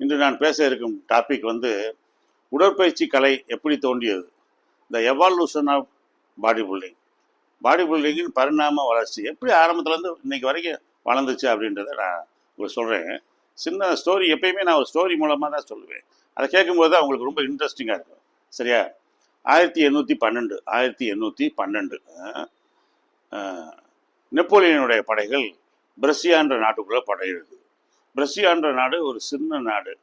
இன்று நான் பேச இருக்கும் டாபிக் வந்து உடற்பயிற்சி கலை எப்படி தோன்றியது? The evolution of body building body பில்டிங்கின் பரிணாம வளர்ச்சி எப்படி ஆரம்பத்துலேருந்து இன்னைக்கு வரைக்கும் வளர்ந்துச்சு அப்படின்றத நான் உங்களுக்கு சொல்கிறேன் சின்ன ஸ்டோரி எப்பயுமே நான் ஒரு ஸ்டோரி மூலமாக தான் சொல்லுவேன். அதை கேட்கும்போது தான் அவங்களுக்கு ரொம்ப இன்ட்ரெஸ்டிங்காக இருக்கும். சரியா? ஆயிரத்தி எண்ணூற்றி பன்னெண்டு ஆயிரத்தி எண்ணூற்றி பன்னெண்டு. நெப்போலியனுடைய படைகள் பிரசியான்ற நாட்டுக்குள்ளே படையிடுது பிரசியான்ற நாடு ஒரு சின்ன நாடு.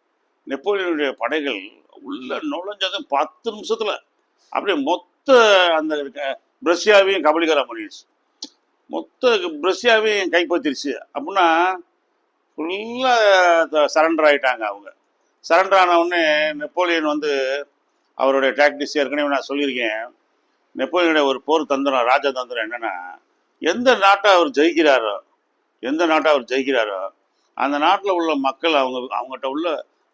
நெப்போலியனுடைய படைகள் உள்ள நுழைஞ்சதும் பத்து நிமிஷத்தில் அப்படியே மொத்த அந்த க- கபலிகரம் பண்ணிடுச்சு. மொத்த பிரஷ்யாவையும் கைப்பற்றிருச்சு அப்படின்னா ஃபுல்லாக சரண்டர் ஆயிட்டாங்க அவங்க. சரண்டர் ஆனவுடனே நெப்போலியன் வந்து அவருடைய டாக்டிக்ஸ் ஏற்கனவே நான் சொல்லியிருக்கேன். நெப்போலியனுடைய ஒரு போர் தந்திரம் ராஜதந்திரம் என்னென்னா எந்த நாட்டை அவர் ஜெயிக்கிறாரோ எந்த நாட்டை அவர் ஜெயிக்கிறாரோ அந்த நாட்டில் உள்ள மக்கள் அவங்க அவங்ககிட்ட உள்ள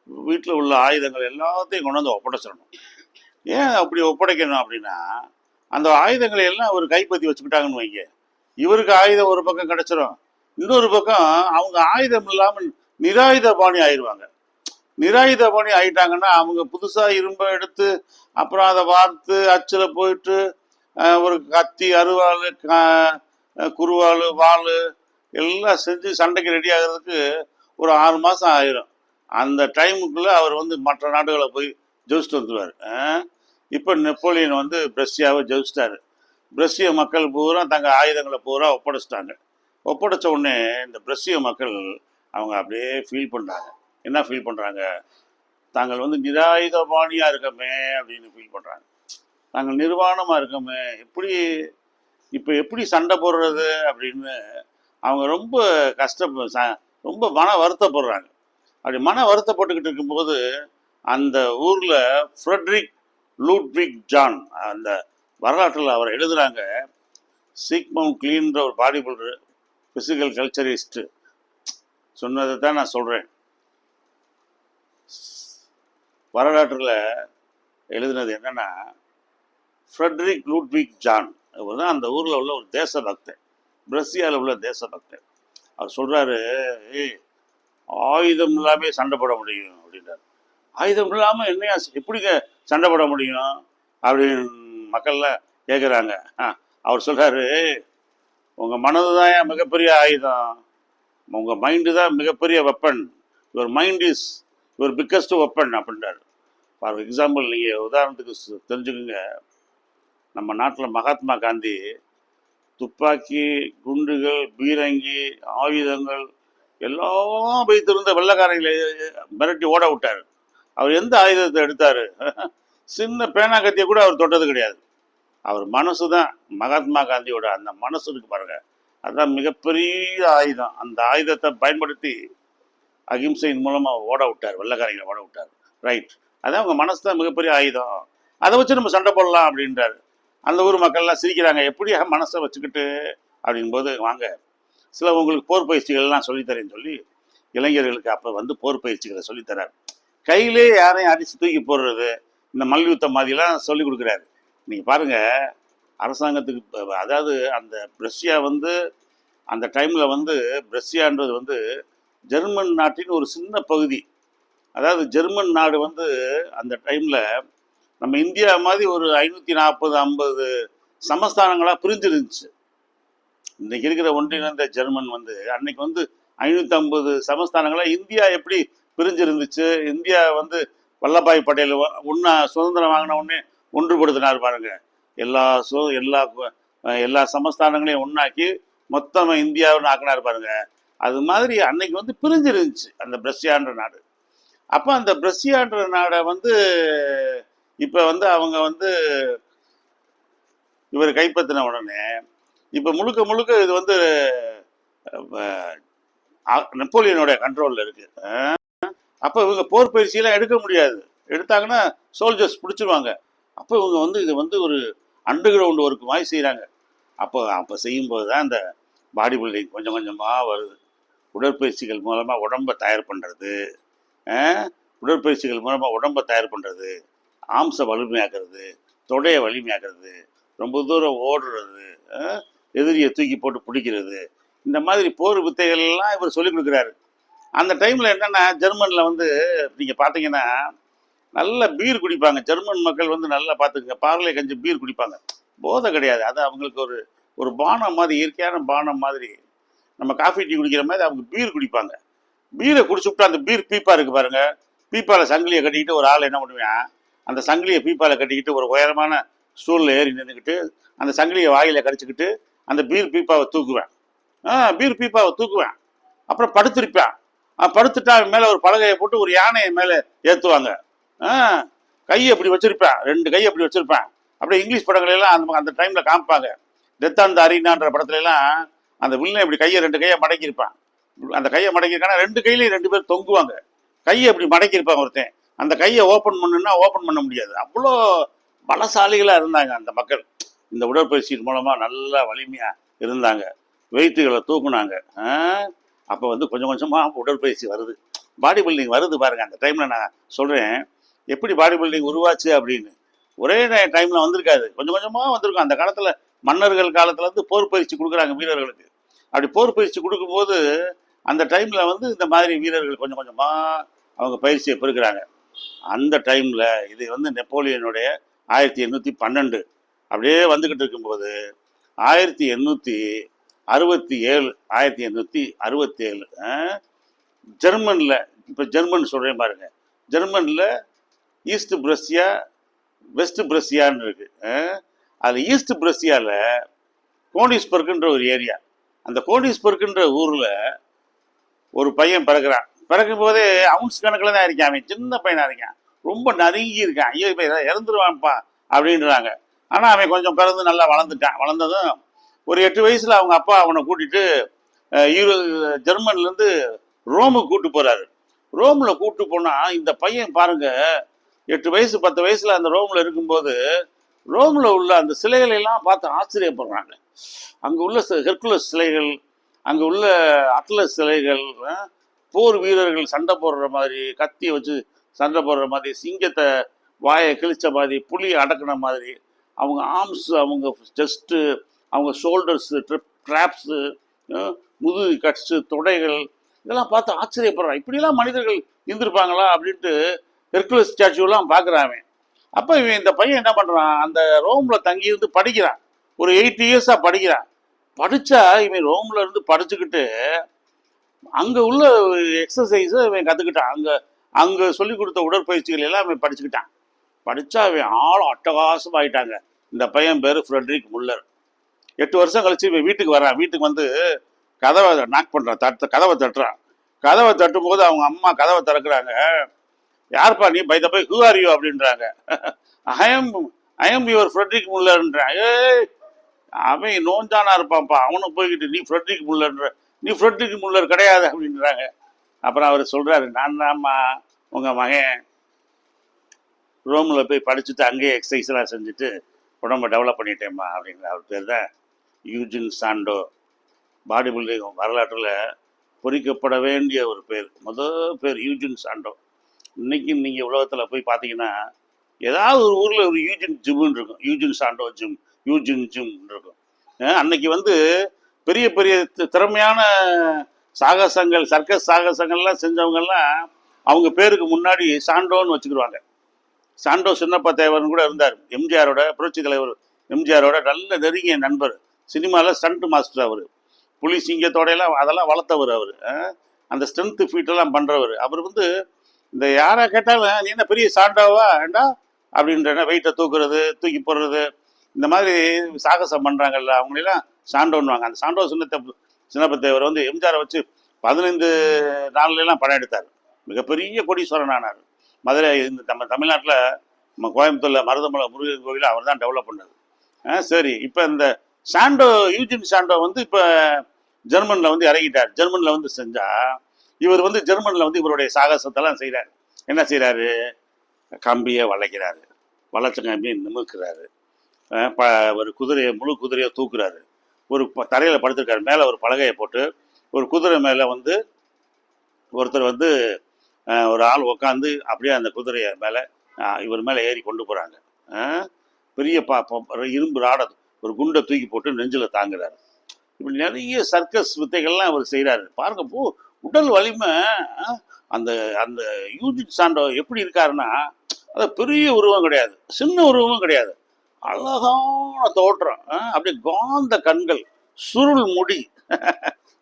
வீட்டில் உள்ள ஆயுதங்கள் எல்லாத்தையும் கொண்டு வந்து ஒப்படைச்சிடணும். ஏன் அப்படி ஒப்படைக்கணும் அப்படின்னா அந்த ஆயுதங்களை எல்லாம் அவர் கைப்பற்றி வச்சுக்கிட்டாங்கன்னு வைங்க. இவருக்கு ஆயுதம் ஒரு பக்கம் கிடைச்சிரும். இன்னொரு பக்கம் அவங்க ஆயுதம் இல்லாமல் நிராயுத பாணி ஆயிடுவாங்க நிராயுத பாணி ஆயிட்டாங்கன்னா அவங்க புதுசாக இரும்பை எடுத்து அப்புறம் அதை வார்த்து அச்சில் போயிட்டு ஒரு கத்தி அருவாள் குருவாள் வாள் எல்லாம் செஞ்சு சண்டைக்கு ரெடி ஆகிறதுக்கு ஒரு ஆறு மாதம் ஆயிரும். அந்த டைமுக்குள்ளே அவர் வந்து மற்ற நாடுகளை போய் ஜெயிச்சுட்டு வந்துடுவார் இப்போ நெப்போலியன் வந்து பிரஷ்யாவை ஜெயிச்சிட்டாரு. பிரஷ்ய மக்கள் பூரா தங்க ஆயுதங்களை பூரா ஒப்படைச்சிட்டாங்க. ஒப்படைச்ச உடனே இந்த பிரஷ்ய மக்கள் அவங்க அப்படியே ஃபீல் பண்ணுறாங்க என்ன ஃபீல் பண்ணுறாங்க தாங்கள் வந்து நிராயுதபாணியாக இருக்கமே அப்படின்னு ஃபீல் பண்ணுறாங்க தாங்கள் நிர்வாணமாக இருக்கமே. எப்படி இப்போ எப்படி சண்டை போடுறது அப்படின்னு அவங்க ரொம்ப கஷ்டம் ரொம்ப மன வருத்தப்படுறாங்க. அப்படி மன வருத்தப்பட்டுக்கிட்டு இருக்கும்போது அந்த ஊரில் ஃப்ரெட்ரிக் லூட்விக் ஜான் அந்த வரலாற்றில் அவர் எழுதுகிறாங்க சீக்மவுண்ட் கிளீன்ற ஒரு பாடி பில்டர் ஃபிசிக்கல் கல்ச்சரிஸ்ட் சொன்னதை தான் நான் சொல்கிறேன் வரலாற்றில் எழுதுனது என்னென்னா ஃப்ரெட்ரிக் லூட்விக் ஜான். இவர் தான் அந்த ஊரில் உள்ள ஒரு தேசபக்தன் பிரசியாவில் உள்ள தேசபக்தன் அவர் சொல்கிறாரு ஏய் ஆயுதம் இல்லாமல் சண்டை போட முடியும் அப்படின்றார். ஆயுதம் இல்லாமல் என்னையா எப்படிங்க சண்டை போட முடியும்? அப்படின்னு மக்கள்லாம் கேட்குறாங்க அவர் சொல்கிறாரு உங்கள் மனது தான் மிகப்பெரிய ஆயுதம்? உங்கள் மைண்டு தான் மிகப்பெரிய weapon your mind is your biggest weapon அப்படின்றாரு. ஃபார் எக்ஸாம்பிள் நீங்கள் உதாரணத்துக்கு தெரிஞ்சுக்கோங்க. நம்ம நாட்டில் மகாத்மா காந்தி துப்பாக்கி குண்டுகள் பீரங்கி ஆயுதங்கள் எல்லாம் வைத்திருந்த வெள்ளக்காரங்களை மிரட்டி ஓட விட்டார். அவர் எந்த ஆயுதத்தை எடுத்தார்? சின்ன பேனா கத்தியை கூட அவர் தொட்டது கிடையாது. அவர் மனசு தான் மகாத்மா காந்தியோட அந்த மனசு இருக்கு பாருங்க. அதுதான் மிகப்பெரிய ஆயுதம். அந்த ஆயுதத்தை பயன்படுத்தி அகிம்சையின் மூலமாக ஓட விட்டார் வெள்ளக்காரங்களை ஓட விட்டார். ரைட் அதான் அவங்க மனசு தான் மிகப்பெரிய ஆயுதம். அதை வச்சு நம்ம சண்டை போடலாம் அப்படின்றாரு. அந்த ஊர் மக்கள்லாம் சிரிக்கிறாங்க எப்படி மனசை வச்சுக்கிட்டு? அப்படின்போது வாங்க சில உங்களுக்கு போர் பயிற்சிகள்லாம் சொல்லித்தரேன்னு சொல்லி இளைஞர்களுக்கு அப்போ வந்து போர் பயிற்சிகளை சொல்லித்தரார். கையிலே யாரையும் அடித்து தூக்கி போடுறது இந்த மல்யுத்தம் மாதிரிலாம் சொல்லி கொடுக்குறாரு. நீங்கள் பாருங்கள் அரசாங்கத்துக்கு அதாவது அந்த பிரஷ்யா வந்து அந்த டைமில் வந்து பிரஷ்யான்றது வந்து ஜெர்மன் நாட்டின் ஒரு சின்ன பகுதி. அதாவது ஜெர்மன் நாடு வந்து அந்த டைமில் நம்ம இந்தியா மாதிரி ஒரு ஐநூற்றி நாற்பது ஐம்பது சமஸ்தானங்களாக பிரிஞ்சிருந்துச்சு. இன்னைக்கு இருக்கிற ஒன்றிணைந்த ஜெர்மன் வந்து அன்னைக்கு வந்து ஐநூற்றி ஐம்பது சமஸ்தானங்களாக இந்தியா எப்படி பிரிஞ்சிருந்துச்சு? இந்தியா வந்து வல்லபாய் பட்டேல் ஒன்றா உண்ணா சுதந்திரம் வாங்கின உடனே ஒன்றுபடுத்தினார் பாருங்க. எல்லா சு எல்லா எல்லா சமஸ்தானங்களையும் ஒன்றாக்கி மொத்தமாக இந்தியாவுன்னு ஆக்கினார் பாருங்க. அது மாதிரி அன்னைக்கு வந்து பிரிஞ்சிருந்துச்சு அந்த பிரஸ்யான்ற நாடு. அப்போ அந்த பிரஸ்யான்ற நாடை வந்து இப்போ வந்து அவங்க வந்து இவர் கைப்பற்றின உடனே இப்போ முழுக்க முழுக்க இது வந்து நெப்போலியனுடைய கண்ட்ரோலில் இருக்கு. அப்போ இவங்க போர் பயிற்சியெல்லாம் எடுக்க முடியாது. எடுத்தாங்கன்னா சோல்ஜர்ஸ் பிடிச்சிருவாங்க. அப்போ இவங்க வந்து இது வந்து ஒரு அண்டர் கிரவுண்ட் ஒர்க் மாதிரி செய்கிறாங்க அப்போ அப்போ செய்யும்போது தான் இந்த பாடி பில்டிங் கொஞ்சம் கொஞ்சமாக வருது. உடற்பயிற்சிகள் மூலமாக உடம்பை தயார் பண்ணுறது உடற்பயிற்சிகள் மூலமாக உடம்பை தயார் பண்ணுறது ஆம்சை வலிமையாக்குறது தொடையை வலிமையாக்குறது ரொம்ப தூரம் ஓடுறது எதிரியை தூக்கி போட்டு பிடிக்கிறது இந்த மாதிரி போர் வித்தைகள் எல்லாம் இவர் சொல்லிக் கொடுக்குறாரு. அந்த டைமில் என்னென்னா ஜெர்மனில் வந்து நீங்கள் பார்த்தீங்கன்னா நல்ல பீர் குடிப்பாங்க. ஜெர்மன் மக்கள் வந்து நல்லா பார்த்துக்குங்க. பார்லே கஞ்சி பீர் குடிப்பாங்க. போதை கிடையாது. அது அவங்களுக்கு ஒரு ஒரு பானம் மாதிரி இயற்கையான பானம் மாதிரி. நம்ம காஃபி டீ குடிக்கிற மாதிரி அவங்க பீர் குடிப்பாங்க. பீரை குடிச்சுவிட்டு அந்த பீர் பீப்பா இருக்கு பாருங்க. பீப்பாவில் சங்கிலியை கட்டிக்கிட்டு ஒரு ஆள் என்ன பண்ணுவேன்? அந்த சங்கிலியை பீப்பாவில் கட்டிக்கிட்டு ஒரு உயரமான ஸ்டூலில் ஏறி நின்றுக்கிட்டு அந்த சங்கிலியை வாயில் கடிச்சிக்கிட்டு அந்த பீர் பீப்பாவை தூக்குவேன். ஆ பீர் பீப்பாவை தூக்குவேன். அப்புறம் படுத்திருப்பேன். ஆ, படுத்துட்டா அவன் மேலே ஒரு பலகையை போட்டு ஒரு யானையை மேலே ஏற்றுவாங்க கையை அப்படி வச்சுருப்பேன். ரெண்டு கையை அப்படி வச்சுருப்பேன். அப்படியே இங்கிலீஷ் படங்களெல்லாம் அந்த அந்த டைமில் காமிப்பாங்க. டெத் ஆன் த அரீனான்ற படத்துலலாம் அந்த வில்லன் இப்படி கையை ரெண்டு கையை மடக்கியிருப்பான். அந்த கையை மடக்கியிருக்கானா ரெண்டு கையிலையும் ரெண்டு பேர் தொங்குவாங்க. கையை இப்படி மடக்கியிருப்பான் ஒருத்தன். அந்த கையை ஓப்பன் பண்ணுன்னா ஓப்பன் பண்ண முடியாது. அவ்வளோ பலசாலிகளாக இருந்தாங்க அந்த மக்கள். இந்த உடற்பயிற்சியின் மூலமாக நல்லா வலிமையாக இருந்தாங்க. வெயிட்டுகளை தூக்குனாங்க. அப்போ வந்து கொஞ்சம் கொஞ்சமாக உடற்பயிற்சி வருது. பாடி பில்டிங் வருது பாருங்கள் அந்த டைமில் நான் சொல்கிறேன் எப்படி பாடி பில்டிங் உருவாச்சு அப்படின்னு. ஒரே டைமில் வந்திருக்காது. கொஞ்சம் கொஞ்சமாக வந்திருக்கும். அந்த காலத்தில் மன்னர்கள் காலத்தில் வந்து போர் பயிற்சி கொடுக்குறாங்க வீரர்களுக்கு. அப்படி போர் பயிற்சி கொடுக்கும்போது அந்த டைமில் வந்து இந்த மாதிரி வீரர்கள் கொஞ்சம் கொஞ்சமாக அவங்க பயிற்சியை பெருக்கிறாங்க அந்த டைமில் இது வந்து நெப்போலியனுடைய ஆயிரத்தி எண்ணூற்றி பன்னெண்டு. அப்படியே வந்துக்கிட்டு இருக்கும்போது ஆயிரத்தி எண்ணூற்றி அறுபத்தி ஏழு ஆயிரத்தி எண்ணூற்றி அறுபத்தி ஏழு ஜெர்மனில் இப்போ ஜெர்மன் சொல்கிறேன் பாருங்க. ஜெர்மனில் ஈஸ்ட் பிரஸ்யா வெஸ்ட் பிரஸ்யான்னு இருக்குது அது ஈஸ்ட் பிரஸ்யாவில் கோனிஸ்பர்க்குன்ற ஒரு ஏரியா. அந்த கோனிஸ்பர்க்குன்ற ஊரில் ஒரு பையன் பிறகுறான் பிறக்கும் போதே அவுன்ஸ் கணக்கில் தான் இருக்கான். அவன் சின்ன பையனாக இருக்கான். ரொம்ப நறுங்கி இருக்கான். ஐயோ இப்போ இறந்துருவான்ப்பா அப்படின்றாங்க. ஆனால் அவன் கொஞ்சம் பிறந்து நல்லா வளர்ந்துட்டான். வளர்ந்ததும் ஒரு எட்டு வயசில் அவங்க அப்பா அவனை கூட்டிட்டு யூரோ ஜெர்மன்லேருந்து ரோமுக்கு கூட்டு போகிறாரு ரோமில் கூட்டு போனால் இந்த பையன் பாருங்க எட்டு வயசு பத்து வயசில் அந்த ரோமில் இருக்கும்போது ரோமில் உள்ள அந்த சிலைகளை எல்லாம் பார்த்து ஆச்சரியப்படுறாங்க. அங்கே உள்ள ஹெர்குலஸ் சிலைகள் அங்கே உள்ள அட்லஸ் சிலைகள் போர் வீரர்கள் சண்டை போடுற மாதிரி கத்தியை வச்சு சண்டை போடுற மாதிரி சிங்கத்தை வாயை கிழிச்ச மாதிரி புலியை அடக்குன மாதிரி அவங்க ஆர்ம்ஸ் அவங்க செஸ்ட்டு அவங்க ஷோல்டர்ஸு ட்ரிப் ட்ராப்ஸு முதுகு கட்ஸு தொடைகள் இதெல்லாம் பார்த்து ஆச்சரியப்படுறான். இப்படிலாம் மனிதர்கள் இருந்திருப்பாங்களா அப்படின்ட்டு ஹெர்குலஸ் ஸ்டாச்சுலாம் பார்க்குறான் அப்போ இவன் இந்த பையன் என்ன பண்ணுறான் அந்த ரோமில் தங்கியிருந்து படிக்கிறான். ஒரு எயிட் இயர்ஸாக படிக்கிறான். படித்தா இவன் ரோமில் இருந்து படிச்சுக்கிட்டு அங்கே உள்ள எக்ஸசைஸை அவன் கற்றுக்கிட்டான் அங்கே அங்கே சொல்லி கொடுத்த உடற்பயிற்சிகள் எல்லாம் அவன் படிச்சுக்கிட்டான். படித்தா அவன் ஆள் அட்டகாசமாயிட்டாங்க. இந்த பையன் பேர் ஃப்ரெட்ரிக் முல்லர். எட்டு வருஷம் கழிச்சு இவன் வீட்டுக்கு வரான் வீட்டுக்கு வந்து கதவை நாக் பண்ணுறான் தட்டு கதவை தட்டுறான். கதவை தட்டும் போது அவங்க அம்மா கதவை திறக்கிறாங்க. யார்ப்பா நீ? பை போய் ஹூ ஆர் யூ அப்படின்றாங்க. ஐஎம் ஐஎம் யுவர் ஃப்ரெட்ரிக் முல்லர்ன்றான் ஏய் அவன் நோஞ்சானா இருப்பான்ப்பா. அவனை போய்கிட்டு நீ ஃப்ரெட்ரிக் முல்லர்ன்ற நீ ஃப்ரெண்டுக்கு முல்லர் கிடையாது அப்படின்றாங்க. அப்புறம் அவர் சொல்றாரு நான் தான்மா உங்க மகன். ரோமில் போய் படிச்சுட்டு அங்கேயே எக்ஸசைஸ்லாம் செஞ்சுட்டு உடம்ப டெவலப் பண்ணிட்டேம்மா அப்படிங்கிற அவர் பேர் தான் யூஜின் சாண்டோ. பாடி பில்டிங் வரலாற்றில் பொறிக்கப்பட வேண்டிய ஒரு பேர். முதல் பேர் யூஜின் சாண்டோ. இன்றைக்கி நீங்கள் உலகத்தில் போய் பார்த்தீங்கன்னா ஏதாவது ஒரு ஊரில் ஒரு யூஜின் ஜிம்னு இருக்கும். யூஜின் சாண்டோ ஜிம் யூஜின் ஜிம்னு இருக்கும். அன்னைக்கு வந்து பெரிய பெரிய திறமையான சாகசங்கள் சர்க்கஸ் சாகசங்கள்லாம் செஞ்சவங்கெல்லாம் அவங்க பேருக்கு முன்னாடி சாண்டோன்னு வச்சுக்கிடுவாங்க சாண்டோ சின்னப்பா தேவர்னு கூட இருந்தார். எம்ஜிஆரோட புரட்சி தலைவர் எம்ஜிஆரோட நல்ல நெருங்கிய நண்பர். சினிமாவில் ஸ்டண்ட் மாஸ்டர் அவர். புலி சிங்கத்தோடையெல்லாம் அதெல்லாம் வளர்த்தவர் அவர். அந்த ஸ்ட்ரென்த்து ஃபீட்டெல்லாம் பண்ணுறவர் அவர் வந்து இந்த யாரை கேட்டாலும் நீ என்ன பெரிய சாண்டாவா? ஏண்டா? அப்படின்ற வெயிட்டை தூக்குறது தூக்கி போடுறது. இந்த மாதிரி சாகசம் பண்ணுறாங்கல்ல அவங்களெல்லாம் சாண்டோன்னுவாங்க அந்த சாண்டோ சின்னத்தை சின்னப்பத்தேவர் வந்து எம்ஜிஆரை வச்சு பதினைந்து நாள்லாம் எல்லாம் படம் எடுத்தார். மிகப்பெரிய கோடீஸ்வரன் ஆனார் மதுரை இந்த நம்ம தமிழ்நாட்டில் நம்ம கோயம்புத்தூரில் மருதமலை முருகன் கோவில் அவர் தான் டெவலப் பண்ணது ஆ, சரி இப்போ இந்த சாண்டோ யூஜின் சாண்டோ வந்து இப்போ ஜெர்மனில் வந்து இறங்கிட்டார். ஜெர்மனில் வந்து செஞ்சால் இவர் வந்து ஜெர்மனில் வந்து இவருடைய சாகசத்தெல்லாம் செய்கிறார் என்ன செய்கிறாரு கம்பியை வளைக்கிறாரு. வளைச்ச கம்பியை நிமிக்கிறாரு ப ஒரு குதிரையை முழு குதிரையை தூக்குறாரு. ஒரு ப தரையில் படுத்திருக்காரு. மேலே ஒரு பலகையை போட்டு ஒரு குதிரை மேலே வந்து ஒருத்தர் வந்து ஒரு ஆள் உட்காந்து அப்படியே அந்த குதிரையை மேலே இவர் மேலே ஏறி கொண்டு போகிறாங்க பெரிய பா ப- இரும்பு ராடை ஒரு குண்டை தூக்கி போட்டு நெஞ்சில் தாங்குறாரு. இப்படி நிறைய சர்க்கஸ் வித்தைகள்லாம் அவர் செய்கிறாரு பாருங்க பூ உடல் வலிமை அந்த அந்த யூஜிட் சாண்டோ எப்படி இருக்காருன்னா அது பெரிய உருவம் கிடையாது. சின்ன உருவமும் கிடையாது. அழகான தோற்றம். ஆ, அப்படியே காந்த கண்கள் சுருள் முடி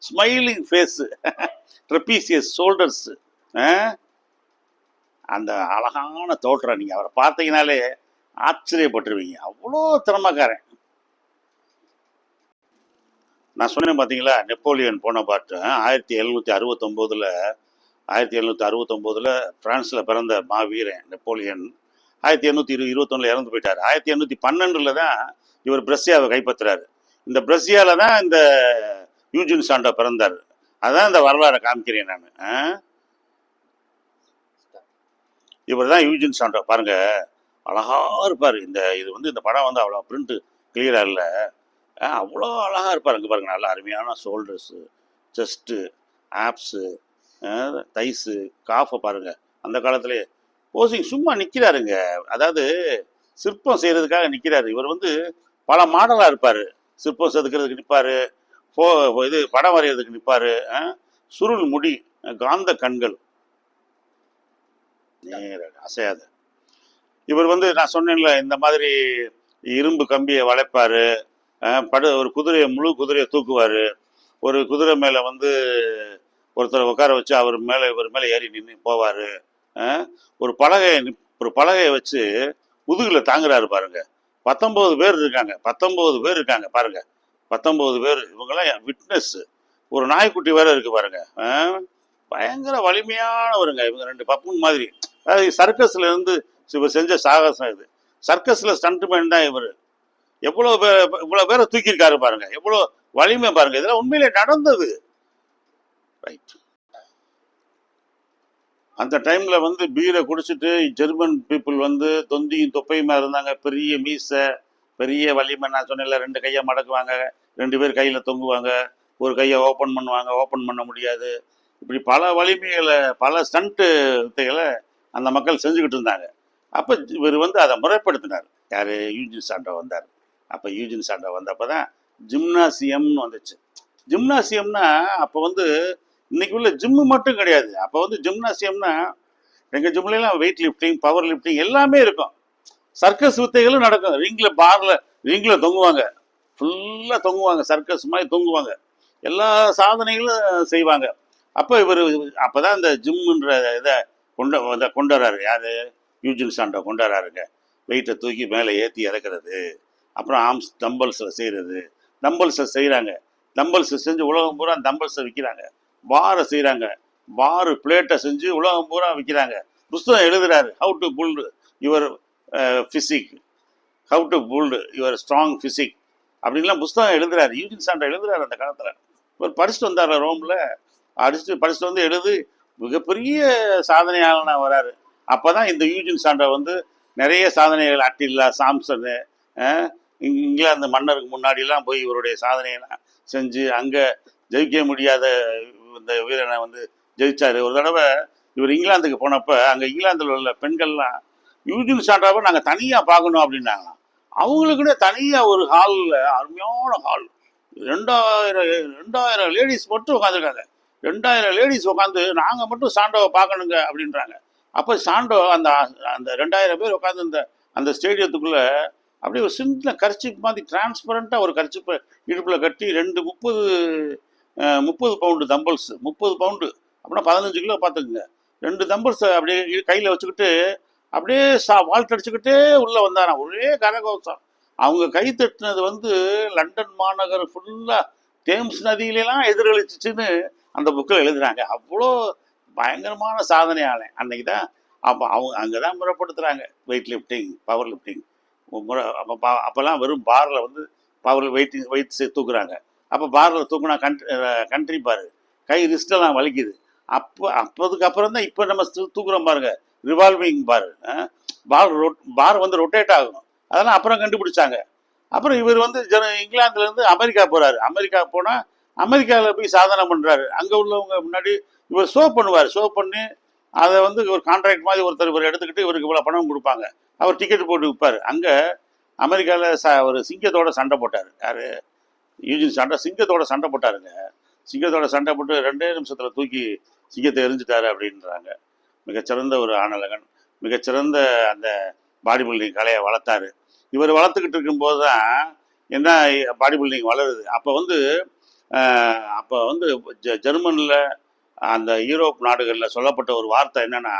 ஸ்மைலிங் ஃபேஸு ட்ரெப்பீசியஸ் ஷோல்டர்ஸு அந்த அழகான தோற்றம். நீங்கள் அவரை பார்த்தீங்கனாலே ஆச்சரியப்பட்டுருவீங்க. அவ்வளோ திறமைக்காரன். நான் சொன்னேன் பார்த்தீங்களா நெப்போலியன் போன பாட்டு ஆயிரத்தி எழுநூற்றி அறுபத்தொம்போதில் ஆயிரத்தி எழுநூற்றி அறுபத்தொம்போதில் ஃப்ரான்ஸில் பிறந்த மாவீரன் நெப்போலியன் ஆயிரத்தி எண்ணூற்றி இரு இருபத்தொன்னில் இறந்து போயிட்டார். ஆயிரத்தி எண்ணூற்றி பன்னெண்டில் தான் இவர் பிரஷ்யாவை கைப்பற்றுறாரு. இந்த பிரஷ்யாவில் தான் இந்த யூஜின் சாண்டோ பிறந்தார். அதான் இந்த வரலாறை காமிக்கிறேன் நான். இவர் தான் யூஜின் சாண்டோ. பாருங்க அழகா இருப்பார். இந்த இது வந்து இந்த படம் வந்து அவ்வளோ பிரிண்ட் கிளியராக இல்லை. அவ்வளோ அழகா இருப்பார். இங்கே பாருங்க நல்லா அருமையான ஷோல்டர்ஸு செஸ்ட்டு ஆப்ஸு தைஸு காஃபை பாருங்க. அந்த காலத்திலே போசிங் சும்மா நிற்கிறாருங்க அதாவது சிற்பம் செய்கிறதுக்காக நிற்கிறாரு இவர் வந்து பல மாடலாக இருப்பார். சிற்பம் செதுக்கிறதுக்கு நிற்பார் போ இது படம் வரைகிறதுக்கு நிற்பார் சுருள் முடி காந்த கண்கள். நேர அசையாத. இவர் வந்து நான் சொன்னேன்ல இந்த மாதிரி இரும்பு கம்பியை வளைப்பார். படு ஒரு குதிரையை முழு குதிரையை தூக்குவார். ஒரு குதிரை மேலே வந்து ஒருத்தரை உட்கார வச்சு அவர் மேலே இவர் மேலே ஏறி நின்று போவார். ஒரு பலகையை ஒரு பலகையை வச்சு முதுகில் தாங்குறாரு பாருங்க. பத்தொம்போது பேர் இருக்காங்க. பத்தொம்போது பேர் இருக்காங்க. பாருங்க. பத்தொம்போது பேர். இவங்கெல்லாம் விட்னஸ் ஒரு நாய்க்குட்டி வேற இருக்கு பாருங்க. பயங்கர வலிமையானவருங்க. இவங்க ரெண்டு பப்புன் மாதிரி. அதாவது சர்க்கஸ்ல இருந்து இவர் செஞ்ச சாகசம் இது. சர்க்கஸ்ல ஸ்டண்ட்மேன் தான் இவர். எவ்வளோ பேர் இவ்வளோ பேரை தூக்கியிருக்காரு பாருங்க. எவ்வளோ வலிமை பாருங்க. இதெல்லாம் உண்மையிலே நடந்தது. ரைட் அந்த டைம்ல வந்து பீரை குடிச்சிட்டு ஜெர்மன் பீப்புள் வந்து தொந்தியும் தொப்பையுமா இருந்தாங்க. பெரிய மீசை பெரிய வலிமை. நான் சொன்னேன்ல ரெண்டு கையை மடக்குவாங்க ரெண்டு பேர் கையில் தொங்குவாங்க ஒரு கையை ஓப்பன் பண்ணுவாங்க ஓப்பன் பண்ண முடியாது. இப்படி பல வலிமைகளை பல ஸ்டண்ட்டு வித்தைகளை அந்த மக்கள் செஞ்சுக்கிட்டு இருந்தாங்க. அப்போ இவர் வந்து அதை முறைப்படுத்தினார். யார்? யூஜின் சாண்டா வந்தார். அப்போ யூஜின் சாண்டா வந்தப்போ தான் ஜிம்னாசியம்னு வந்துச்சு. ஜிம்னாசியம்னா அப்போ வந்து இன்னைக்கு உள்ள ஜிம்மு மட்டும் கிடையாது. அப்போ வந்து ஜிம்னாசியம்னா எங்கள் ஜிம்லாம் வெயிட் லிஃப்டிங் பவர் லிஃப்டிங் எல்லாமே இருக்கும். சர்க்கஸ் வித்தைகளும் நடக்கும். ரிங்கில் பாரில் ரிங்கில் தொங்குவாங்க. ஃபுல்லாக தொங்குவாங்க. சர்க்கஸ் மாதிரி தொங்குவாங்க. எல்லா சாதனைகளும் செய்வாங்க. அப்போ இவர் அப்போ தான் இந்த ஜிம்முன்ற இதை கொண்டு இதை கொண்டு வராரு. யார்? யூஜின் சாண்டோ கொண்டு வராருங்க. வெயிட்டை தூக்கி மேலே ஏற்றி இறக்குறது. அப்புறம் ஆம்ஸ் டம்பல்ஸில் செய்கிறது டம்பல்ஸில் செய்கிறாங்க டம்பல்ஸை செஞ்சு உலகம் பூரா டம்பல்ஸை விற்கிறாங்க பாரை செய்கிறாங்க பார் பிளேட்டை செஞ்சு உலகம் பூரா விற்கிறாங்க புஸ்தகம் எழுதுறாரு. How to build your physique how to build your strong physique அப்படின்லாம் புஸ்தகம் எழுதுறாரு. யூஜின் சாண்டோ எழுதுறாரு அந்த காலத்தில். இவர் படிச்சுட்டு வந்தார் ரோமில். அடிச்சுட்டு படிச்சுட்டு வந்து எழுதி மிகப்பெரிய சாதனையாளனாக வராரு. அப்போ தான் இந்த யூஜின் சாண்டோ வந்து நிறைய சாதனைகள் அட்டில்லா சாம்சனு இங்கிலாந்து மன்னருக்கு முன்னாடிலாம் போய் இவருடைய சாதனையெல்லாம் செஞ்சு அங்கே ஜெயிக்க முடியாத இந்த வீரனை வந்து ஜெயிச்சாரு. ஒரு தடவை இவர் இங்கிலாந்துக்கு போனப்ப அங்கே இங்கிலாந்தில் உள்ள பெண்கள்லாம் யூஜின் சாண்டாவை நாங்கள் தனியாக பார்க்கணும் அப்படின்னாங்களாம். அவங்களுக்குன்னு தனியாக ஒரு ஹாலில் அருமையான ஹால் ரெண்டாயிரம் ரெண்டாயிரம் லேடிஸ் மட்டும் உட்காந்துருக்காங்க ரெண்டாயிரம் லேடிஸ் உட்காந்து நாங்கள் மட்டும் சாண்டோவை பார்க்கணுங்க அப்படின்றாங்க. அப்போ சாண்டோ அந்த அந்த ரெண்டாயிரம் பேர் உட்காந்து அந்த அந்த ஸ்டேடியத்துக்குள்ளே அப்படியே ஒரு சின்ன கர்ச்சிப் மாதிரி டிரான்ஸ்பரண்ட்டாக ஒரு கர்ச்சிப்பை இடுப்பில் கட்டி ரெண்டு முப்பது முப்பது பவுண்டு தம்பல்ஸ். முப்பது பவுண்டு. அப்படின்னா பதினஞ்சு கிலோ பார்த்துக்குங்க. ரெண்டு தம்பல்ஸை அப்படியே கையில் வச்சுக்கிட்டு அப்படியே சா வால்ட் அடிச்சுக்கிட்டே உள்ளே வந்தாராம். ஒரே கரகோசம் அவங்க கை தட்டினது வந்து லண்டன் மாநகர் ஃபுல்லாக தேம்ஸ் நதியிலலாம் எதிரொலிச்சிச்சுன்னு அந்த புக்கில் எழுதுகிறாங்க அவ்வளோ பயங்கரமான சாதனையாளன் அன்னைக்கு தான். அப்போ அவங்க அங்கே தான் முறைப்படுத்துகிறாங்க வெயிட் லிஃப்டிங் பவர் லிஃப்டிங் முறை அப்போ அப்போல்லாம் வெறும் பாரில் வந்து பவர் வெயிட் வெயிட் தூக்குறாங்க. அப்போ பாரில் தூக்குனா கண்ட் கண்ட்ரி பாரு. கை ரிஸ்டெல்லாம் வலிக்குது. அப்போ அப்போதுக்கு அப்புறம் தான் இப்போ நம்ம தூக்குறோம் பாருங்க. ரிவால்விங் பார் பார் ரொட் பார் வந்து ரொட்டேட் ஆகும் அதெல்லாம் அப்புறம் கண்டுபிடிச்சாங்க. அப்புறம் இவர் வந்து ஜன இங்கிலாந்துலேருந்து அமெரிக்கா போகிறாரு அமெரிக்கா போனால் அமெரிக்காவில் போய் சாதனை பண்ணுறாரு அங்கே உள்ளவங்க முன்னாடி இவர் ஷோ பண்ணுவார். ஷோ பண்ணி அதை வந்து ஒரு கான்ட்ராக்ட் மாதிரி ஒருத்தர் இவர் எடுத்துக்கிட்டு இவருக்கு இவ்வளோ பணம் கொடுப்பாங்க. அவர் டிக்கெட் போட்டு விற்பார். அங்கே அமெரிக்காவில் ச ஒரு சிங்கத்தோட சண்டை போட்டார். யார்? யூஜின் சண்டை சிங்கத்தோட சண்டை போட்டாருங்க. சிங்கத்தோட சண்டை போட்டு ரெண்டே நிமிஷத்தில் தூக்கி சிங்கத்தை எரிஞ்சிட்டாரு அப்படின்றாங்க. மிகச்சிறந்த ஒரு ஆணழகன் மிகச்சிறந்த அந்த பாடி பில்டிங் கலையை வளர்த்தாரு. இவர் வளர்த்துக்கிட்டு இருக்கும்போது தான் என்ன பாடி பில்டிங் வளருது? அப்போ வந்து அப்போ வந்து ஜெ ஜெர்மனில் அந்த யூரோப் நாடுகளில் சொல்லப்பட்ட ஒரு வார்த்தை என்னென்னா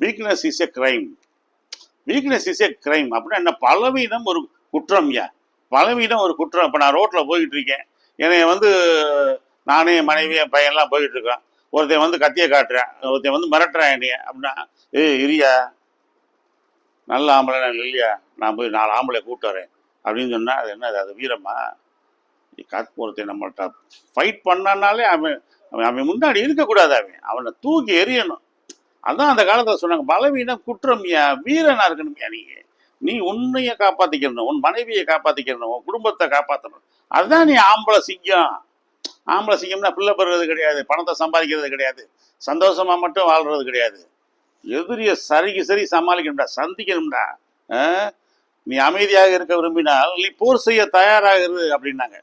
weakness is a crime weakness is a crime அப்படின்னா என்ன பலவீனம் ஒரு குற்றம் யா பலவீனம் ஒரு குற்றம். இப்போ நான் ரோட்டில் போய்கிட்டு இருக்கேன் என்னை வந்து நானே என் மனைவி என் பையன்லாம் போய்கிட்டு இருக்கேன் ஒருத்தன் வந்து கத்தியை காட்டுறேன். ஒருத்தன் வந்து மிரட்டுறேன் என்னைய. அப்படின்னா ஏய் இரியா நல்ல ஆம்பளை நான் இல்லையா? நான் போய் நாலு ஆம்பளை கூப்பிட்டு வரேன். அப்படின்னு சொன்னால் அது என்ன அது வீரமா? கத் ஒருத்தன் நம்மள்ட்ட. ஃபைட் பண்ணானாலே அவன் அவன் அவன் முன்னாடி இருக்கக்கூடாது அவன். அவனை தூக்கி எறியணும். அதான் அந்த காலத்தில் சொன்னாங்க பலவீனம் குற்றம்யா? வீரனா இருக்கணும்யா நீ நீ உன்னைய காப்பாத்திக்கணும் உன் மனைவியை காப்பாத்திக்கணும் உன் குடும்பத்தை காப்பாற்றணும் அதுதான் நீ ஆம்பளை சிங்கம். ஆம்பளை சிங்கம்னா பிள்ளை பெறுறது கிடையாது பணத்தை சம்பாதிக்கிறது கிடையாது சந்தோஷமா மட்டும் வாழ்றது கிடையாது. எதிரிய சரிக்கு சரி சமாளிக்கணும்டா சந்திக்கணும்டா. நீ அமைதியாக இருக்க விரும்பினால் நீ போர் செய்ய தயாராகிறது அப்படின்னாங்க.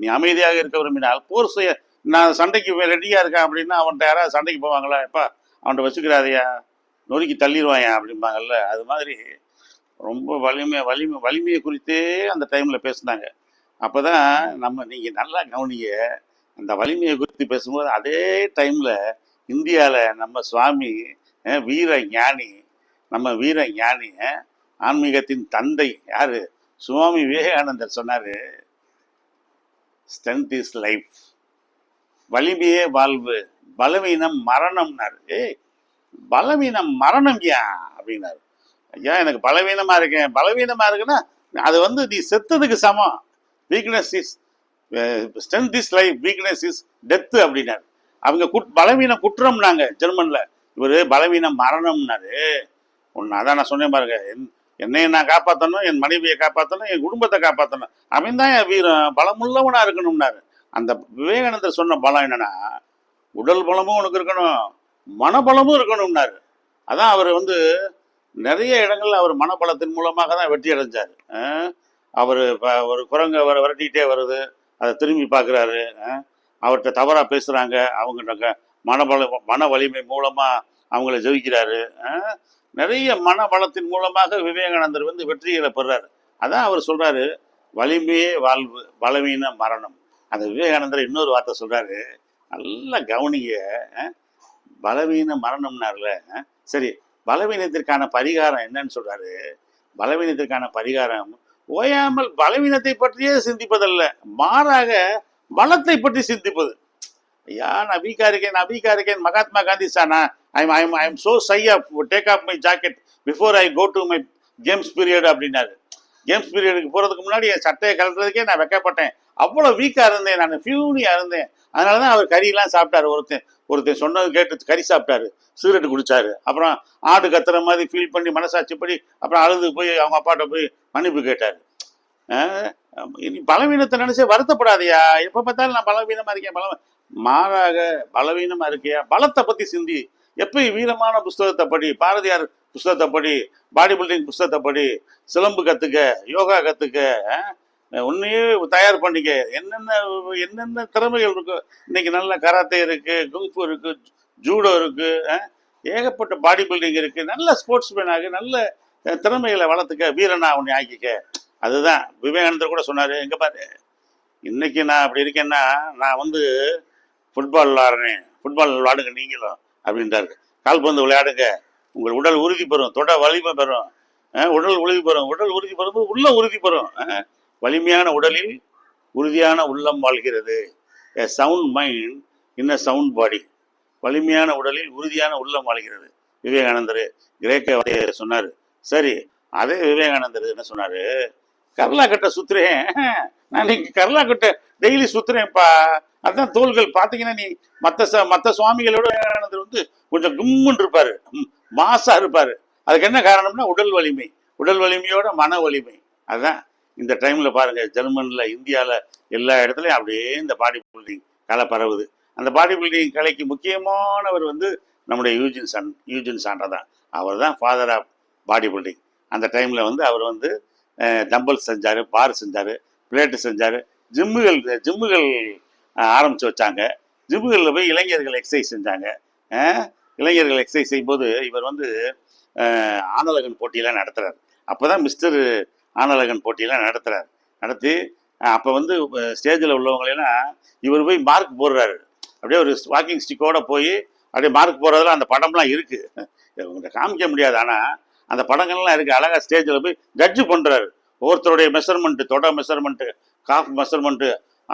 நீ அமைதியாக இருக்க விரும்பினால் போர் செய்ய நான் சண்டைக்கு ரெடியா இருக்கேன் அப்படின்னா அவன்கிட்ட யாராவது சண்டைக்கு போவாங்களா? எப்பா அவன்கிட்ட வச்சுக்கிறாதையா? நொறுக்கி தள்ளிடுவாயா அப்படிம்பாங்கல்ல அது மாதிரி ரொம்ப வலிமை வலிமை வலிமையை குறித்தே அந்த டைமில் பேசினாங்க. அப்போ தான் நம்ம நீங்கள் நல்லா கவனிங்க. அந்த வலிமையை குறித்து பேசும்போது அதே டைமில் இந்தியாவில் நம்ம சுவாமி வீர ஞானி நம்ம வீர ஞானி ஆன்மீகத்தின் தந்தை யார்? சுவாமி விவேகானந்தர் சொன்னார் ஸ்ட்ரென்த் இஸ் லைஃப் வலிமையே வாழ்வு பலவீனம் மரணம்னாரு. ஏய் பலவீனம் மரணம் ஏன் அப்படின்னாரு. ஐயா எனக்கு பலவீனமா இருக்கேன் பலவீனமா இருக்குன்னா அது வந்து நீ செத்ததுக்கு சமம். Weakness is strength is life weakness is death அப்படின்னாரு. அவங்க குட் பலவீனம் குற்றம்னாங்க ஜெர்மன்ல. இவரு பலவீனம் மரணம்னாரு. ஒன்று அதான் நான் சொன்னேன் பாருங்க. என் என்னையை நான் காப்பாற்றணும் என் மனைவியை காப்பாற்றணும் என் குடும்பத்தை காப்பாற்றணும் அவன் தான் என் வீரம். பலமுள்ளவனா இருக்கணும்னாரு. அந்த விவேகானந்தர் சொன்ன பலம் என்னன்னா உடல் பலமும் உனக்கு இருக்கணும் மனபலமும் இருக்கணும்னாரு. அதான் அவர் வந்து நிறைய இடங்கள்ல அவர் மனபலத்தின் மூலமாக தான் வெற்றி அடைஞ்சார். அவர் ஒரு குரங்கு அவரை விரட்டிகிட்டே வருது. அதை திரும்பி பார்க்குறாரு. அவர்கிட்ட தவறாக பேசுகிறாங்க அவங்க மனபல மன வலிமை மூலமாக அவங்கள ஜெயிக்கிறாரு. அஹ், நிறைய மனபலத்தின் மூலமாக விவேகானந்தர் வந்து வெற்றிகளை பெறாரு. அதான் அவர் சொல்கிறாரு வலிமையே வாழ்வு பலவீன மரணம். அந்த விவேகானந்தர் இன்னொரு வார்த்தை சொல்கிறாரு நல்லா கவனிங்க. பலவீன மரணம்னார்ல. சரி பலவீனத்திற்கான பரிகாரம் என்னன்னு சொல்றாரு. பலவீனத்திற்கான பரிகாரம் ஓயாமல் பலவீனத்தை பற்றியே சிந்திப்பதல்ல மாறாக பலத்தை பற்றி சிந்திப்பது. ஐயா நான் வீக்கா இருக்கேன் நான் வீக்கா இருக்கேன் மகாத்மா காந்தி சானா I'm I'm I'm so shy of take off my jacket before I go to my games period அப்படின்னாரு. கேம்ஸ் பீரியடுக்கு போகிறதுக்கு முன்னாடி என் சட்டையை கலட்டுறதுக்கே நான் வெக்கப்பட்டேன். அவ்வளோ வீக்காக இருந்தேன் நான் ஃபியூனியாக இருந்தேன். அதனால தான் அவர் கறியெல்லாம் சாப்பிட்டாரு. ஒருத்தன் ஒருத்தன் சொன்னது கேட்டு கறி சாப்பிட்டாரு. சிகரெட் குடிச்சாரு. அப்புறம் ஆடு கத்துற மாதிரி ஃபீல் பண்ணி மனசாட்சிப்படி அப்புறம் அழுது போய் அவங்க அப்பாட்ட போய் மன்னிப்பு கேட்டார். இனி பலவீனத்தை நினைச்சே வருத்தப்படாதையா. எப்போ பார்த்தாலும் நான் பலவீனமா இருக்கேன் பல மாறாக பலவீனமா இருக்கியா? பலத்தை பத்தி சிந்தி. எப்பயும் வீரமான புஸ்தகத்தை படி பாரதியார் புஸ்தகத்தை படி பாடி பில்டிங் புஸ்தகத்தை படி சிலம்பு கத்துக்க யோகா கத்துக்க உன்னையே தயார் பண்ணிக்க. என்னென்ன என்னென்ன திறமைகள் இருக்கு இன்னைக்கு நல்ல கராத்தே இருக்கு குங்ஃபு இருக்கு ஜூடோ இருக்கு ஏகப்பட்ட பாடி பில்டிங் இருக்கு நல்ல ஸ்போர்ட்ஸ் மேனாக நல்ல திறமைகளை வளர்த்துக்க வீரனா உன்னை ஆக்கிக்க. அதுதான். விவேகானந்தர் கூட சொன்னார் எங்கே பாரு இன்னைக்கு நான் அப்படி இருக்கேன்னா நான் வந்து ஃபுட்பால் விளாடுறேன் ஃபுட்பால் விளாடுங்க நீங்களும் அப்படின்றாரு. கால்பந்து விளையாடுங்க. உங்கள் உடல் உறுதி பெறும். தொட வலிமை பெறும். உடல் உறுதி பெறும். உடல் உறுதி பெறும்போது உள்ள உறுதி பெறும். வலிமையான உடலில் உறுதியான உள்ளம் வாழ்கிறது. A sound mind in a sound body வலிமையான உடலில் உறுதியான உள்ளம் வாழ்கிறது. விவேகானந்தர் கிரேக்க வார்த்தையை சொன்னார். சரி அதே விவேகானந்தர் என்ன சொன்னாரு? கர்லா கட்டை சுத்துறேன். நான் இன்னைக்கு கர்லா கட்டை டெய்லி சுத்துறேன்ப்பா. அதான் தோள்கள் பார்த்தீங்கன்னா நீ மற்ற ச மற்ற சுவாமிகளோட விவேகானந்தர் வந்து கொஞ்சம் கும்முன்னு இருப்பாரு. மாசாக இருப்பார் இருப்பாரு. அதுக்கு என்ன காரணம்னா உடல் வலிமை. உடல் வலிமையோட மன வலிமை. அதுதான் இந்த டைமில் பாருங்கள் ஜெர்மனில் இந்தியாவில் எல்லா இடத்துலையும் அப்படியே இந்த பாடி பில்டிங் கலை பரவுது. அந்த பாடி பில்டிங் கலைக்கு முக்கியமானவர் வந்து நம்முடைய யூஜின் சன் யூஜின் சாண்டா தான் அவர் தான் ஃபாதர் ஆஃப் பாடி பில்டிங் அந்த டைமில் வந்து அவர் வந்து டம்பல் செஞ்சார் பார் செஞ்சார் பிளேட்டு செஞ்சார் ஜிம்முகள் ஜிம்முகள் ஆரம்பித்து வச்சாங்க. ஜிம்முகளில் போய் இளைஞர்கள் எக்ஸசைஸ் செஞ்சாங்க. இளைஞர்கள் எக்ஸசைஸ் செய்யும்போது இவர் வந்து ஆனலகன் போட்டியெல்லாம் நடத்துகிறார் அப்போ தான் மிஸ்டர் ஆனலகன் போட்டியெல்லாம் நடத்துகிறார் நடத்தி அப்போ வந்து ஸ்டேஜில் உள்ளவங்களெல்லாம் இவர் போய் மார்க் போடுறாரு. அப்படியே ஒரு வாக்கிங் ஸ்டிக்கோடு போய் அப்படியே மார்க் போடுறதுல அந்த படம்லாம் இருக்குது உங்கள்கிட்ட காமிக்க முடியாது. ஆனால் அந்த படங்கள்லாம் இருக்குது அழகாக ஸ்டேஜில் போய் ஜட்ஜு பண்ணுறாரு ஒவ்வொருத்தருடைய மெஷர்மெண்ட்டு தொட measurement calf measurement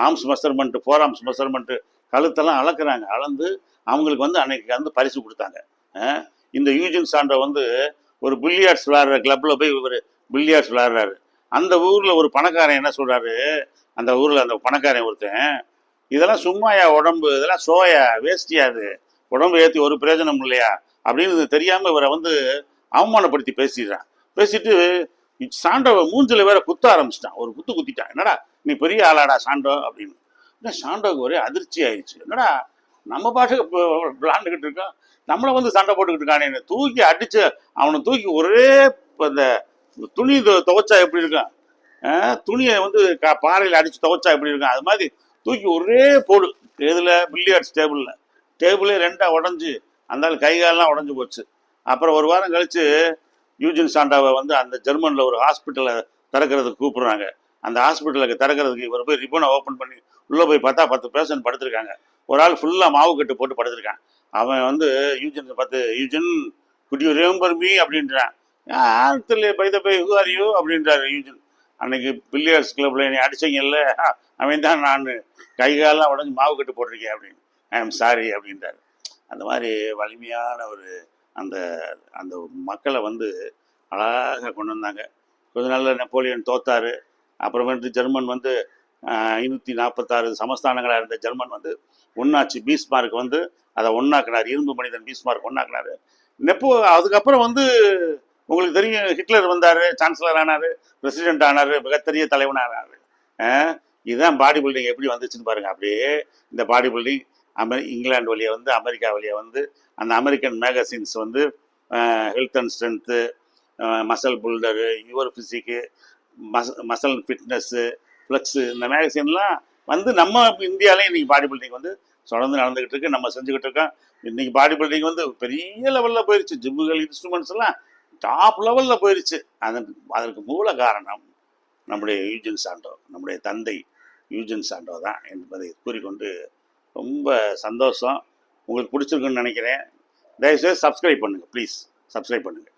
arms measurement forearms measurement கழுத்தெல்லாம் அளக்குறாங்க. அளந்து அவங்களுக்கு வந்து அன்னைக்கு வந்து பரிசு கொடுத்தாங்க. இந்த யூஜின் சாண்டை வந்து ஒரு பில்லியார்ட்ஸ் விளாடுற கிளப்பில் போய் இவர் பில்லியார்ட்ஸ் விளையாடுறாரு. அந்த ஊரில் ஒரு பணக்காரன் என்ன சொல்கிறாரு அந்த ஊரில் அந்த பணக்காரன் ஒருத்தன் இதெல்லாம் சும்மாயா உடம்பு இதெல்லாம் சோயா வேஸ்டியா அது உடம்பு ஏற்றி ஒரு பிரயோஜனம் இல்லையா? அப்படின்னு தெரியாமல் இவரை வந்து அவமானப்படுத்தி பேசிடுறான். பேசிட்டு சாண்டோவை மூஞ்சில் வேற குத்த ஆரம்பிச்சிட்டான். ஒரு குத்து குத்திட்டான். என்னடா நீ பெரிய ஆளாடா சாண்டோ அப்படின்னு. சாண்டோக்கு சாண்டோவுக்கு ஒரே அதிர்ச்சி ஆயிடுச்சு. என்னடா நம்ம பாட்டுக்கு விளாண்டுக்கிட்டு இருக்கோம். நம்மளை வந்து சண்டை போட்டுக்கிட்டு இருக்கானே. தூக்கி அடிச்சு அவனை தூக்கி ஒரே இப்ப இந்த துணி துவைச்சா எப்படி இருக்கும்? துணியை வந்து க- பாறையில் அடித்து துவைச்சா எப்படி இருக்கும்? அது மாதிரி தூக்கி ஒரே போடு. இதில் பில்லியார்ட்ஸ் டேபிளில். டேபிளே ரெண்டாக உடஞ்சி அந்த கை காலெல்லாம் உடஞ்சி போச்சு. அப்புறம் ஒரு வாரம் கழித்து யூஜின் சாண்டாவை வந்து அந்த ஜெர்மனில் ஒரு ஹாஸ்பிட்டலை திறக்கிறதுக்கு கூப்பிட்றாங்க. அந்த ஹாஸ்பிட்டலுக்கு திறக்கிறதுக்கு இவர் போய் ரிப்பனை ஓப்பன் பண்ணி உள்ளே போய் பார்த்தா பத்து பேஷண்ட் படுத்திருக்காங்க. ஒரு ஆள் ஃபுல்லாக மாவு கட்டு போட்டு படுத்திருக்கான். அவன் வந்து யூஜின் பார்த்து Eugen could you remember me அப்படின்றான். தெரியல பைத பை ஹூ ஆர் யூ அப்படின்றாரு யூஜின் அன்னைக்கு பில்லியர்ஸ் கிளப்பில் என்னை அடிச்சிங்கல்ல? அவன் தான் நான். கை காலெல்லாம் உடஞ்சி மாவு கட்டு போட்டிருக்கேன் அப்படின்னு. ஐ எம் சாரி அப்படின்றாரு. அந்த மாதிரி வலிமையான ஒரு அந்த அந்த மக்களை வந்து அழகாக கொண்டு வந்தாங்க. கொஞ்ச நாளில் நெப்போலியன் தோத்தாரு. அப்புறமேட்டு ஜெர்மன் வந்து ஐநூற்றி நாற்பத்தாறு சமஸ்தானங்களாக இருந்த ஜெர்மன் வந்து ஒன்னாச்சு பீஸ்மார்க் வந்து அதை ஒன்னாக்குனார் இரும்பு மனிதன் பீஸ்மார்க் ஒன்னாக்குனாரு நெப்போ அதுக்கப்புறம் வந்து உங்களுக்கு தெரியும் ஹிட்லர் வந்தார் சான்சலர் ஆனார் பிரசிடென்ட் ஆனார் மிகப்பெரிய தலைவனானார் இதுதான் பாடி பில்டிங் எப்படி வந்துச்சுன்னு பாருங்கள் அப்படியே இந்த பாடி பில்டிங் அமெரி இங்கிலாந்து வழியாக வந்து அமெரிக்கா வழியாக வந்து அந்த அமெரிக்கன் மேகசின்ஸ் வந்து health and strength muscle builder your physique மச muscle fitness flex இந்த மேகசின்லாம் வந்து நம்ம இந்தியாவிலே இன்னைக்கு பாடி பில்டிங் வந்து தொடர்ந்து நடந்துக்கிட்டு இருக்கு. நம்ம செஞ்சுக்கிட்டு இருக்கோம். இன்றைக்கி பாடி பில்டிங் வந்து பெரிய லெவலில் போயிடுச்சு ஜிம்முகள் இன்ஸ்ட்ருமெண்ட்ஸ் எல்லாம் டாப் லெவலில் போயிடுச்சு அதன் அதற்கு மூல காரணம் நம்முடைய யூஜன் சாண்டோ நம்முடைய தந்தை யூஜன் சாண்டோ தான் என்பதை கூறிக்கொண்டு ரொம்ப சந்தோஷம். உங்களுக்கு பிடிச்சிருக்குன்னு நினைக்கிறேன். தயவுசெய்து சப்ஸ்கிரைப் பண்ணுங்கள் ப்ளீஸ் சப்ஸ்கிரைப் பண்ணுங்கள்